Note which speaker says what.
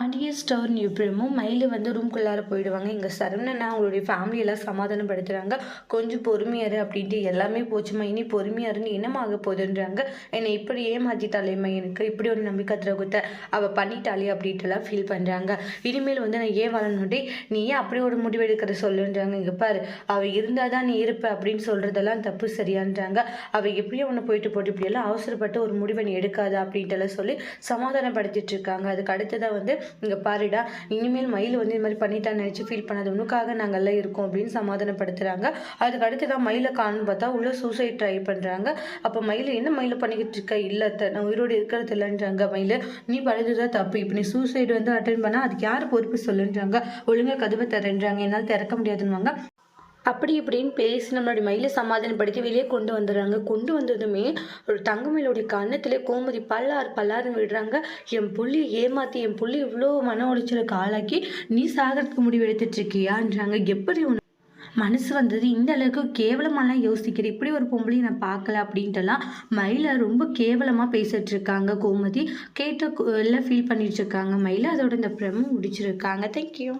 Speaker 1: Pandya store எப்படியும் மயில் வந்து ரூம்குள்ளார போயிடுவாங்க. இங்கே சரவணனா அவங்களுடைய ஃபேமிலியெல்லாம் சமாதானப்படுத்துகிறாங்க கொஞ்சம் பொறுமையாரு அப்படின்ட்டு எல்லாமே போச்சுமா? இனி பொறுமையாருன்னு என்னமாக போகுதுன்றாங்க. என்னை இப்படி ஏமாத்திட்டாலேம்மா எனக்கு? இப்படி ஒரு நம்பிக்கை திரகுத்த அவள் பண்ணிட்டாளே அப்படின்ட்டுலாம் ஃபீல் பண்ணுறாங்க இனிமேல் வந்து நான் ஏன் வாழணுட்டே நீ ஏன் அப்படி ஒரு முடிவு எடுக்கிற சொல்லுன்றாங்க. இங்கே பாரு அவள் இருந்தால் தான் நீ இருப்ப அப்படின்னு சொல்கிறதெல்லாம் தப்பு சரியான்றாங்க. அவள் எப்படியும் ஒன்று போயிட்டு போட்டு இப்படியெல்லாம் அவசரப்பட்டு ஒரு முடிவை நீ எடுக்காத அப்படின்ட்டுலாம் சொல்லி சமாதானப்படுத்திட்டு இருக்காங்க. அதுக்கு அடுத்ததாக வந்து இங்கே பாருடா இனிமேல் மயில் வந்து இது மாதிரி பண்ணிட்டான்னு நினச்சி ஃபீல் பண்ணாது உனக்காக நாங்கள்லாம் இருக்கோம் அப்படின்னு சமாதானப்படுத்துகிறாங்க அதுக்கு அடுத்து தான் மயிலை காணுன்னு பார்த்தா உள்ள சூசைட் ட்ரை பண்ணுறாங்க அப்போ மயில் என்ன மயில் பண்ணிக்கிட்டு இருக்க? இல்லை நான் உயிரோடு இருக்கிறது இல்லைன்றாங்க மயில். நீ பண்ணதுதான் தப்பு. இப்போ நீ சூசைடு வந்து அட்டன் பண்ணால் அதுக்கு யார் பொறுப்பு சொல்லுன்றாங்க. ஒழுங்காக கதவை தரேன்றாங்க என்னால் திறக்க முடியாதுன்னுவாங்க. அப்படி இப்படின்னு பேசி நம்மளுடைய மயிலை சமாதானப்படுத்தி வெளியே கொண்டு வந்துடுறாங்க. கொண்டு வந்ததுமே ஒரு தங்கமயிலுடைய கன்னத்தில் கோமதி பல்லார் பல்லாருன்னு விடுறாங்க. என் புள்ளி ஏமாத்தி என் புள்ளி இவ்வளோ மன உளைச்சலுக்கு ஆளாக்கி நீ சாகிறதுக்கு முடிவு எடுத்துட்டு இருக்கியான்றாங்க எப்படி உன் மனசு வந்தது? இந்த அளவுக்கு கேவலமாலாம் யோசிக்கிறேன் இப்படி ஒரு பொம்பளையும் நான் பார்க்கல அப்படின்ட்டுலாம் மயிலை ரொம்ப கேவலமாக பேசிட்டு இருக்காங்க கோமதி. கேட்ட எல்லாம் ஃபீல் பண்ணிட்டு இருக்காங்க மயிலை அதோட இந்த பிரமும் முடிச்சிருக்காங்க. தேங்க்யூ